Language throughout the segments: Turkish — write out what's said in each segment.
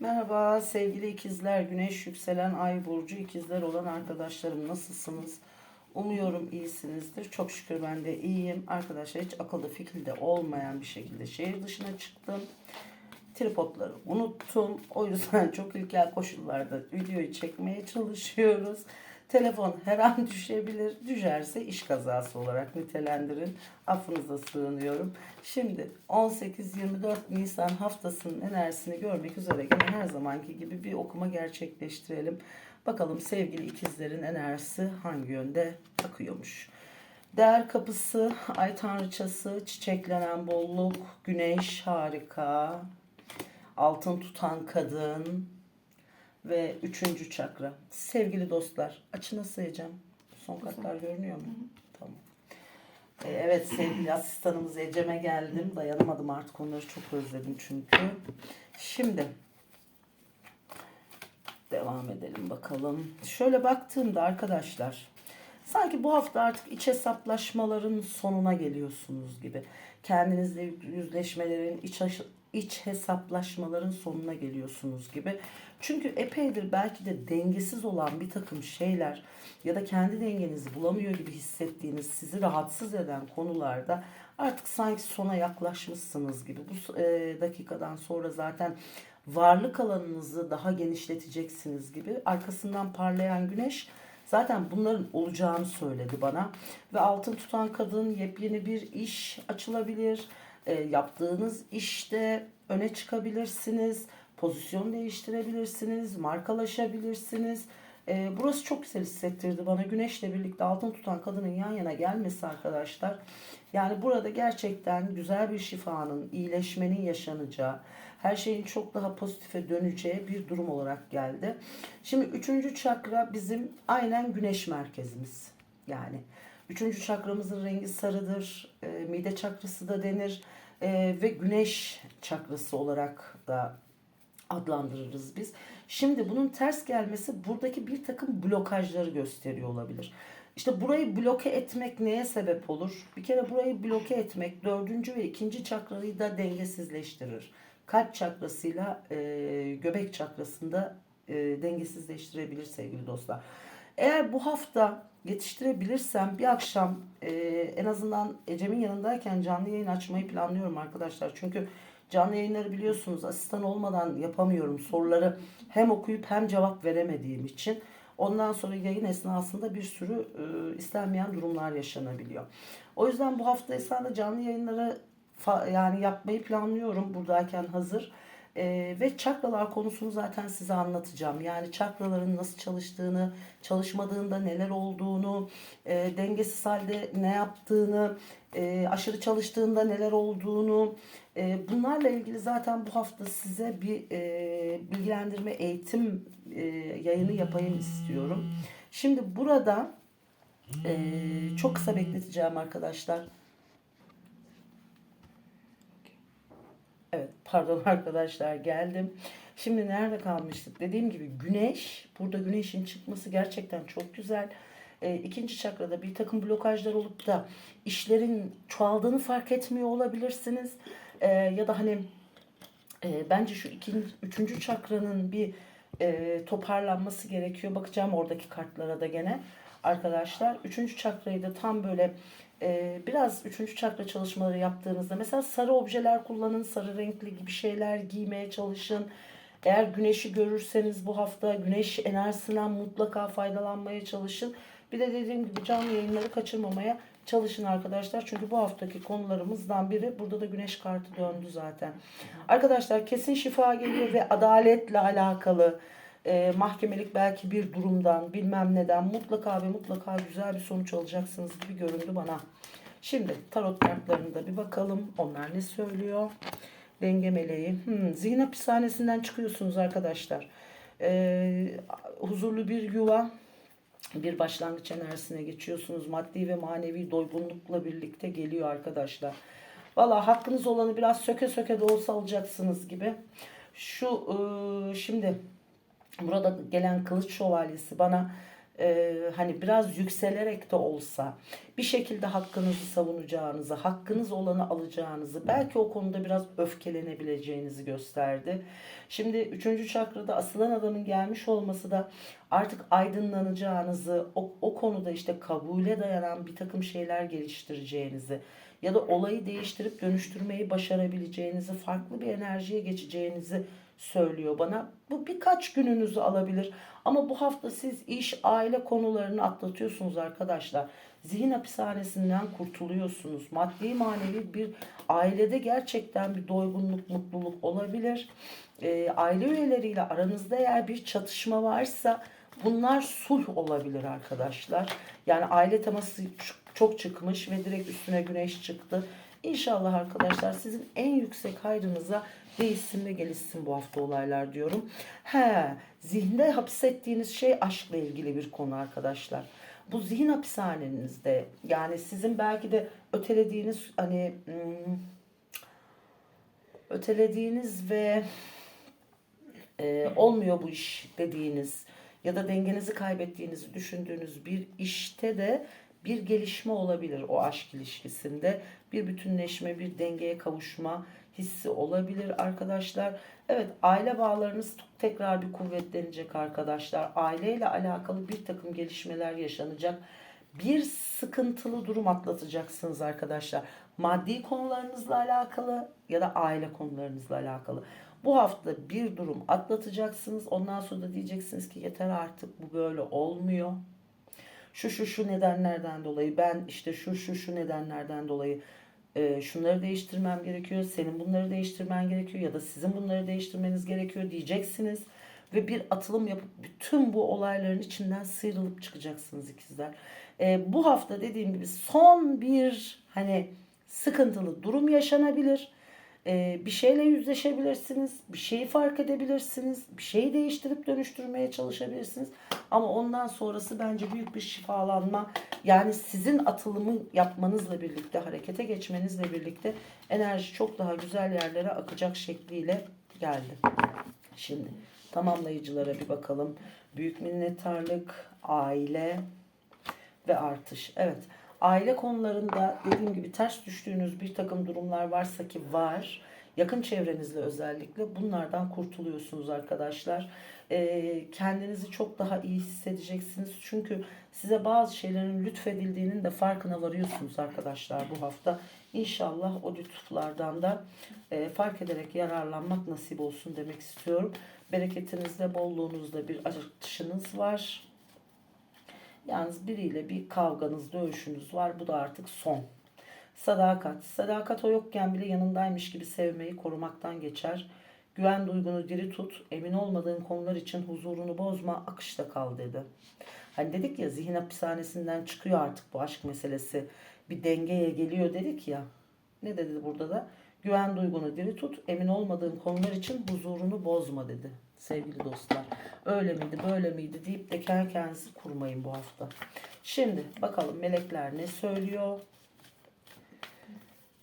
Merhaba sevgili ikizler, güneş yükselen ay burcu ikizler olan arkadaşlarım nasılsınız? Umuyorum iyisinizdir. Çok şükür ben de iyiyim. Arkadaşlar hiç akılda fikirde olmayan bir şekilde şehir dışına çıktım. Tripodları unuttum. O yüzden çok ilkel koşullarda videoyu çekmeye çalışıyoruz. Telefon her an düşebilir. Düşerse iş kazası olarak nitelendirin. Affınıza sığınıyorum. Şimdi 18-24 Nisan haftasının enerjisini görmek üzere yine her zamanki gibi bir okuma gerçekleştirelim. Bakalım sevgili ikizlerin enerjisi hangi yönde akıyormuş. Değer kapısı, ay tanrıçası, çiçeklenen bolluk, güneş harika, altın tutan kadın, ve üçüncü çakra. Sevgili dostlar, açına sayacağım. Son katlar görünüyor mu? Tamam. Ee, evet sevgili asistanımız Ecem'e geldim. Dayanamadım artık onları çok özledim çünkü. Şimdi devam edelim bakalım. Şöyle baktığımda arkadaşlar sanki bu hafta artık iç hesaplaşmaların sonuna geliyorsunuz gibi. Kendinizle yüzleşmelerin, iç, iç hesaplaşmaların sonuna geliyorsunuz gibi. Çünkü epeydir belki de dengesiz olan bir takım şeyler ya da kendi dengenizi bulamıyor gibi hissettiğiniz, sizi rahatsız eden konularda artık sanki sona yaklaşmışsınız gibi. Bu e, dakikadan sonra zaten varlık alanınızı daha genişleteceksiniz gibi. Arkasından parlayan güneş zaten bunların olacağını söyledi bana. Ve altın tutan kadın yepyeni bir iş açılabilir. E, yaptığınız işte öne çıkabilirsiniz pozisyon değiştirebilirsiniz, markalaşabilirsiniz. E, burası çok güzel hissettirdi bana. Güneşle birlikte altın tutan kadının yan yana gelmesi arkadaşlar. Yani burada gerçekten güzel bir şifanın, iyileşmenin yaşanacağı, her şeyin çok daha pozitife döneceği bir durum olarak geldi. Şimdi üçüncü çakra bizim aynen güneş merkezimiz. Yani üçüncü çakramızın rengi sarıdır, e, mide çakrası da denir e, ve güneş çakrası olarak da adlandırırız biz. Şimdi bunun ters gelmesi buradaki bir takım blokajları gösteriyor olabilir. İşte burayı bloke etmek neye sebep olur? Bir kere burayı bloke etmek dördüncü ve ikinci çakrayı da dengesizleştirir. Kalp çakrasıyla e, göbek çakrasında e, dengesizleştirebilir sevgili dostlar. Eğer bu hafta yetiştirebilirsem bir akşam e, en azından Ecem'in yanındayken canlı yayın açmayı planlıyorum arkadaşlar. Çünkü Canlı yayınları biliyorsunuz asistan olmadan yapamıyorum. Soruları hem okuyup hem cevap veremediğim için. Ondan sonra yayın esnasında bir sürü e, istenmeyen durumlar yaşanabiliyor. O yüzden bu hafta esnasında canlı yayınları yani yapmayı planlıyorum buradayken hazır. Ee, ve çakralar konusunu zaten size anlatacağım. Yani çakraların nasıl çalıştığını, çalışmadığında neler olduğunu, e, dengesiz halde ne yaptığını, e, aşırı çalıştığında neler olduğunu, e, bunlarla ilgili zaten bu hafta size bir e, bilgilendirme eğitim e, yayını yapayım istiyorum. Şimdi burada e, çok kısa bekleteceğim arkadaşlar. Evet pardon arkadaşlar geldim. Şimdi nerede kalmıştık? Dediğim gibi güneş, burada güneşin çıkması gerçekten çok güzel. E, ikinci çakrada bir takım blokajlar olup da işlerin çoğaldığını fark etmiyor olabilirsiniz. E, ya da hani e, bence şu ikinci, üçüncü çakranın bir e, toparlanması gerekiyor. Bakacağım oradaki kartlara da gene arkadaşlar. Üçüncü çakrayı da tam böyle e, biraz üçüncü çakra çalışmaları yaptığınızda mesela sarı objeler kullanın, sarı renkli gibi şeyler giymeye çalışın. Eğer güneşi görürseniz bu hafta güneş enerjisinden mutlaka faydalanmaya çalışın. Bir de dediğim gibi canlı yayınları kaçırmamaya çalışın arkadaşlar. Çünkü bu haftaki konularımızdan biri burada da güneş kartı döndü zaten. Arkadaşlar kesin şifa geliyor ve adaletle alakalı e, mahkemelik belki bir durumdan bilmem neden mutlaka ve mutlaka güzel bir sonuç alacaksınız gibi göründü bana. Şimdi tarot kartlarına da bir bakalım. Onlar ne söylüyor? Denge meleği. Hmm, zihin hapishanesinden çıkıyorsunuz arkadaşlar. E, huzurlu bir yuva bir başlangıç enerjisine geçiyorsunuz. Maddi ve manevi doygunlukla birlikte geliyor arkadaşlar. Valla hakkınız olanı biraz söke söke de olsa alacaksınız gibi. Şu e, şimdi burada gelen kılıç şövalyesi bana e, hani biraz yükselerek de olsa bir şekilde hakkınızı savunacağınızı, hakkınız olanı alacağınızı, belki o konuda biraz öfkelenebileceğinizi gösterdi. Şimdi üçüncü çakrada asılan adamın gelmiş olması da artık aydınlanacağınızı, o, o konuda işte kabule dayanan bir takım şeyler geliştireceğinizi ya da olayı değiştirip dönüştürmeyi başarabileceğinizi, farklı bir enerjiye geçeceğinizi söylüyor bana. Bu birkaç gününüzü alabilir. Ama bu hafta siz iş, aile konularını atlatıyorsunuz arkadaşlar. Zihin hapishanesinden kurtuluyorsunuz. Maddi manevi bir ailede gerçekten bir doygunluk, mutluluk olabilir. E, aile üyeleriyle aranızda eğer bir çatışma varsa bunlar sulh olabilir arkadaşlar. Yani aile teması çok çıkmış ve direkt üstüne güneş çıktı. İnşallah arkadaşlar sizin en yüksek hayrınıza değişsin ve gelişsin bu hafta olaylar diyorum. He, zihinde hapsettiğiniz şey aşkla ilgili bir konu arkadaşlar. Bu zihin hapishanenizde yani sizin belki de ötelediğiniz hani hmm, ötelediğiniz ve e, olmuyor bu iş dediğiniz ya da dengenizi kaybettiğinizi düşündüğünüz bir işte de bir gelişme olabilir o aşk ilişkisinde. Bir bütünleşme, bir dengeye kavuşma hissi olabilir arkadaşlar. Evet aile bağlarınız tekrar bir kuvvetlenecek arkadaşlar. Aileyle alakalı bir takım gelişmeler yaşanacak. Bir sıkıntılı durum atlatacaksınız arkadaşlar. Maddi konularınızla alakalı ya da aile konularınızla alakalı. Bu hafta bir durum atlatacaksınız. Ondan sonra da diyeceksiniz ki yeter artık bu böyle olmuyor. Şu şu şu nedenlerden dolayı ben işte şu şu şu nedenlerden dolayı e, şunları değiştirmem gerekiyor. Senin bunları değiştirmen gerekiyor ya da sizin bunları değiştirmeniz gerekiyor diyeceksiniz. Ve bir atılım yapıp bütün bu olayların içinden sıyrılıp çıkacaksınız ikizler. E, bu hafta dediğim gibi son bir hani sıkıntılı durum yaşanabilir ee, bir şeyle yüzleşebilirsiniz, bir şeyi fark edebilirsiniz, bir şeyi değiştirip dönüştürmeye çalışabilirsiniz. Ama ondan sonrası bence büyük bir şifalanma. Yani sizin atılımı yapmanızla birlikte, harekete geçmenizle birlikte enerji çok daha güzel yerlere akacak şekliyle geldi. Şimdi tamamlayıcılara bir bakalım. Büyük minnettarlık, aile ve artış. Evet aile konularında dediğim gibi ters düştüğünüz bir takım durumlar varsa ki var. Yakın çevrenizle özellikle bunlardan kurtuluyorsunuz arkadaşlar. Ee, kendinizi çok daha iyi hissedeceksiniz. Çünkü size bazı şeylerin lütfedildiğinin de farkına varıyorsunuz arkadaşlar bu hafta. İnşallah o lütuflardan da e, fark ederek yararlanmak nasip olsun demek istiyorum. Bereketinizde, bolluğunuzda bir artışınız var. Yalnız biriyle bir kavganız, dövüşünüz var. Bu da artık son. Sadakat. Sadakat o yokken bile yanındaymış gibi sevmeyi korumaktan geçer. Güven duygunu diri tut. Emin olmadığın konular için huzurunu bozma. Akışta kal dedi. Hani dedik ya zihin hapishanesinden çıkıyor artık bu aşk meselesi. Bir dengeye geliyor dedik ya. Ne dedi burada da? Güven duygunu diri tut. Emin olmadığın konular için huzurunu bozma dedi sevgili dostlar. Öyle miydi böyle miydi deyip de kendi kendinizi kurmayın bu hafta. Şimdi bakalım melekler ne söylüyor.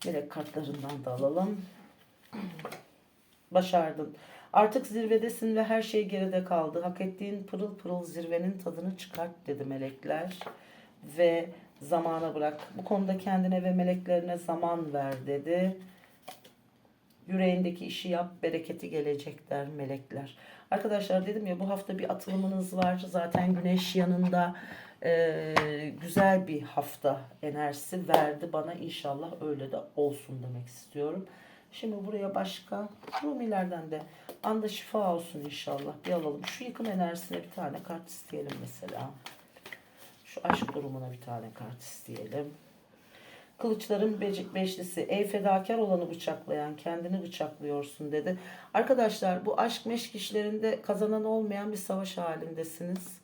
Melek kartlarından da alalım. Başardın. Artık zirvedesin ve her şey geride kaldı. Hak ettiğin pırıl pırıl zirvenin tadını çıkart dedi melekler. Ve zamana bırak. Bu konuda kendine ve meleklerine zaman ver dedi. Yüreğindeki işi yap, bereketi gelecek der melekler. Arkadaşlar dedim ya bu hafta bir atılımınız var. Zaten güneş yanında e, güzel bir hafta enerjisi verdi bana. İnşallah öyle de olsun demek istiyorum. Şimdi buraya başka Rumilerden de anda şifa olsun inşallah. Bir alalım. Şu yıkım enerjisine bir tane kart isteyelim mesela. Şu aşk durumuna bir tane kart isteyelim. Kılıçların beşlisi ey fedakar olanı bıçaklayan kendini bıçaklıyorsun dedi. Arkadaşlar bu aşk meşk işlerinde kazanan olmayan bir savaş halindesiniz.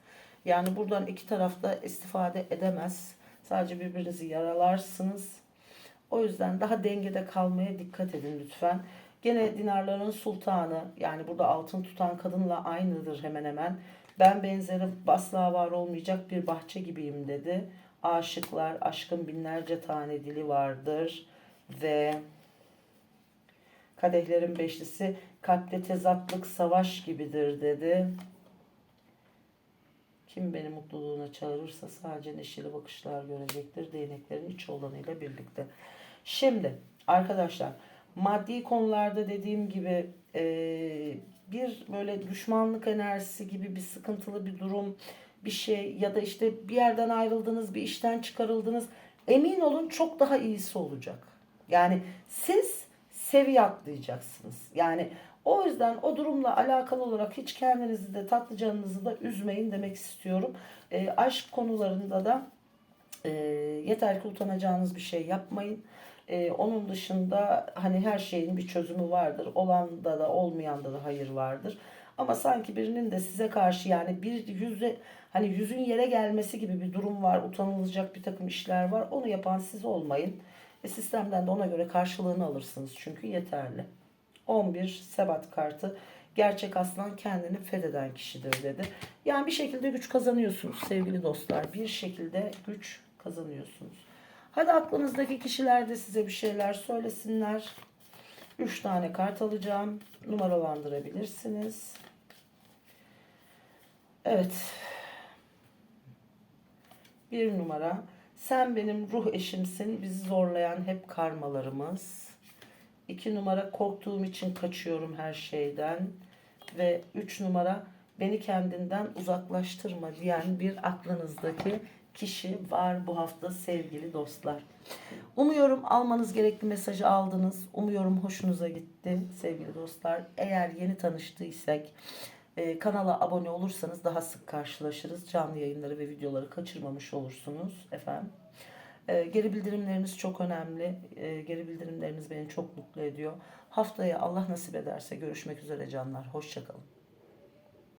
Yani buradan iki tarafta istifade edemez. Sadece birbirinizi yaralarsınız. O yüzden daha dengede kalmaya dikkat edin lütfen. Gene dinarların sultanı yani burada altın tutan kadınla aynıdır hemen hemen. Ben benzeri asla var olmayacak bir bahçe gibiyim dedi aşıklar, aşkın binlerce tane dili vardır ve kadehlerin beşlisi kalpte tezatlık savaş gibidir dedi. Kim beni mutluluğuna çağırırsa sadece neşeli bakışlar görecektir. Değneklerin iç olanıyla birlikte. Şimdi arkadaşlar maddi konularda dediğim gibi eee, bir böyle düşmanlık enerjisi gibi bir sıkıntılı bir durum bir şey ya da işte bir yerden ayrıldınız bir işten çıkarıldınız emin olun çok daha iyisi olacak. Yani siz seviye atlayacaksınız. Yani o yüzden o durumla alakalı olarak hiç kendinizi de tatlı canınızı da üzmeyin demek istiyorum. Eee, aşk konularında da e, yeter ki utanacağınız bir şey yapmayın. E, onun dışında hani her şeyin bir çözümü vardır. Olanda da olmayanda da hayır vardır. Ama sanki birinin de size karşı yani bir yüze hani yüzün yere gelmesi gibi bir durum var. Utanılacak bir takım işler var. Onu yapan siz olmayın. E, sistemden de ona göre karşılığını alırsınız. Çünkü yeterli. 11 sebat kartı gerçek aslan kendini fetheden kişidir dedi. Yani bir şekilde güç kazanıyorsunuz sevgili dostlar. Bir şekilde güç kazanıyorsunuz. Hadi aklınızdaki kişiler de size bir şeyler söylesinler. 3 tane kart alacağım. Numaralandırabilirsiniz. Evet. Bir numara. Sen benim ruh eşimsin. Bizi zorlayan hep karmalarımız. İki numara korktuğum için kaçıyorum her şeyden. Ve üç numara beni kendinden uzaklaştırma diyen bir aklınızdaki kişi var bu hafta sevgili dostlar. Umuyorum almanız gerekli mesajı aldınız. Umuyorum hoşunuza gitti sevgili dostlar. Eğer yeni tanıştıysak e, kanala abone olursanız daha sık karşılaşırız. Canlı yayınları ve videoları kaçırmamış olursunuz efendim. E, geri bildirimleriniz çok önemli. E, geri bildirimleriniz beni çok mutlu ediyor. Haftaya Allah nasip ederse görüşmek üzere canlar. Hoşçakalın.